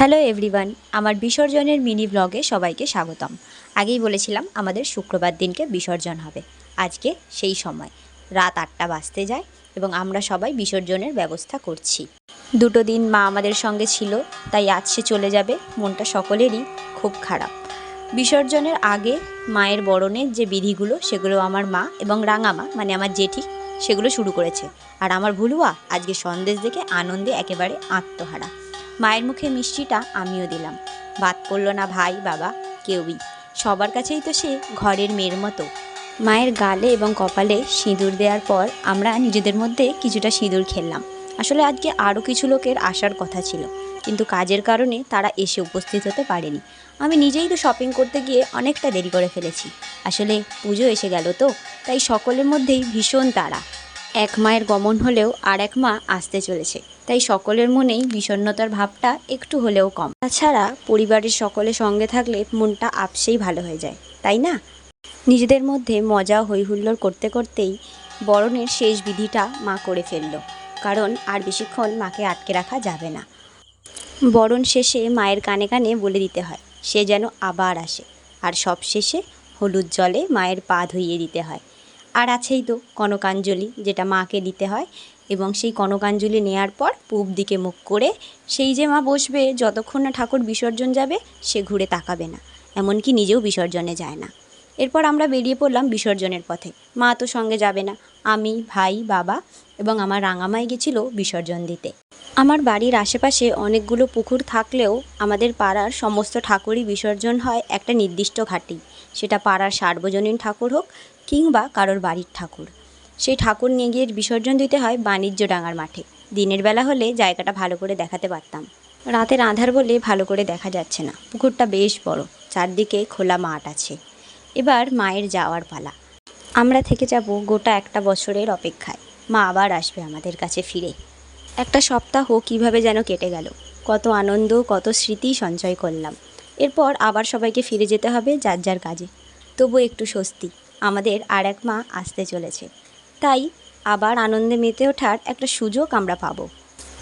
Hello everyone, আমার বিসর্জনের mini ব্লগে সবাইকে স্বাগতম। আগেই বলেছিলাম আমাদের শুক্রবার দিনকে বিসর্জন হবে। আজকে সেই সময়। রাত আটটা বাজতে যায় এবং আমরা সবাই বিসর্জনের ব্যবস্থা করছি। দুটো দিন মা আমাদের সঙ্গে ছিল, তাই আজ সে চলে যাবে। মনটা সকলেরই খুব খারাপ। বিসর্জনের আগে মায়ের বরণের যে বিধিগুলো, সেগুলো আমার মা এবং রাঙামা মানে আমার জেঠি, সেগুলো শুরু করেছে। আর আমার ভুলুয়া আজকে সন্দেশ দেখে আনন্দে একেবারে আত্মহারা। মায়ের মুখে মিষ্টিটা আমিও দিলাম। বাদ পড়ল না ভাই, বাবা, কেউই। সবার কাছেই তো সে ঘরের মেয়ের মতো। মায়ের গালে এবং কপালে সিঁদুর দেওয়ার পর আমরা নিজেদের মধ্যে কিছুটা সিঁদুর খেললাম। আসলে আজকে আরও কিছু লোকের আসার কথা ছিল, কিন্তু কাজের কারণে তারা এসে উপস্থিত হতে পারেনি। আমি নিজেই তো শপিং করতে গিয়ে অনেকটা দেরি করে ফেলেছি। আসলে পুজো এসে গেল তো, তাই সকলের মধ্যেই ভীষণ তাড়া। এক মায়ের গমন হলেও আর এক মা আসতে চলেছে। তাই সকলের মনেই বিষণ্ণতার ভাবটা একটু হলেও কম। তাছাড়া পরিবারের সকলের সঙ্গে থাকলে মনটা আপসেই ভালো হয়ে যায়, তাই না? নিজেদের মধ্যে মজা হইহুল্লোড় করতে করতেই বরণের শেষ বিধিটা মা করে ফেলল, কারণ আর বেশিক্ষণ মাকে আটকে রাখা যাবে না। বরণ শেষে মায়ের কানে কানে বলে দিতে হয়, সে যেন আবার আসে। আর সব শেষে হলুদ জলে মায়ের পা ধুইয়ে দিতে হয়। আর আছেই তো কনকাঞ্জলি, যেটা মাকে দিতে হয়। এবং সেই কনকাঞ্জলি নেয়ার পর পূব দিকে মুখ করে সেই যে মা বসবে, যতক্ষণ না ঠাকুর বিসর্জন যাবে, সে ঘুরে তাকাবে না। এমনকি নিজেও বিসর্জনে যায় না। এরপর আমরা বেরিয়ে পড়লাম বিসর্জনের পথে। মা তো সঙ্গে যাবে না। আমি, ভাই, বাবা এবং আমার রাঙামাই গেছিল বিসর্জন দিতে। আমার বাড়ির আশেপাশে অনেকগুলো পুকুর থাকলেও আমাদের পাড়ার সমস্ত ঠাকুরই বিসর্জন হয় একটা নির্দিষ্ট ঘাটেই সেটা পাড়ার সার্বজনীন ঠাকুর হোক কিংবা কারোর বাড়ির ঠাকুর। সেই ঠাকুর নিয়ে গিয়ে বিসর্জন দিতে হয় বাণিজ্য ডাঙার মাঠে। দিনের বেলা হলে জায়গাটা ভালো করে দেখাতে পারতাম। রাতের আধার বলে ভালো করে দেখা যাচ্ছে না। পুকুরটা বেশ বড়। চারদিকে খোলা মাঠ আছে। এবার মায়ের যাওয়ার পালা। আমরা থেকে যাব গোটা একটা বছরের অপেক্ষায়। মা আবার আসবে আমাদের কাছে ফিরে। একটা সপ্তাহ কীভাবে যেন কেটে গেল। কত আনন্দ, কত স্মৃতি সঞ্চয় করলাম। এরপর আবার সবাইকে ফিরে যেতে হবে যার যার কাজে। তবু একটু স্বস্তি, আমাদের আর এক মা আসতে চলেছে। তাই আবার আনন্দে মেতে ওঠার একটা সুযোগ আমরা পাবো।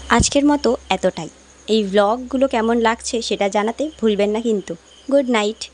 আজকের মতো এতটাই। এই ভ্লগগুলো কেমন লাগছে সেটা জানাতে ভুলবেন না কিন্তু। Good night.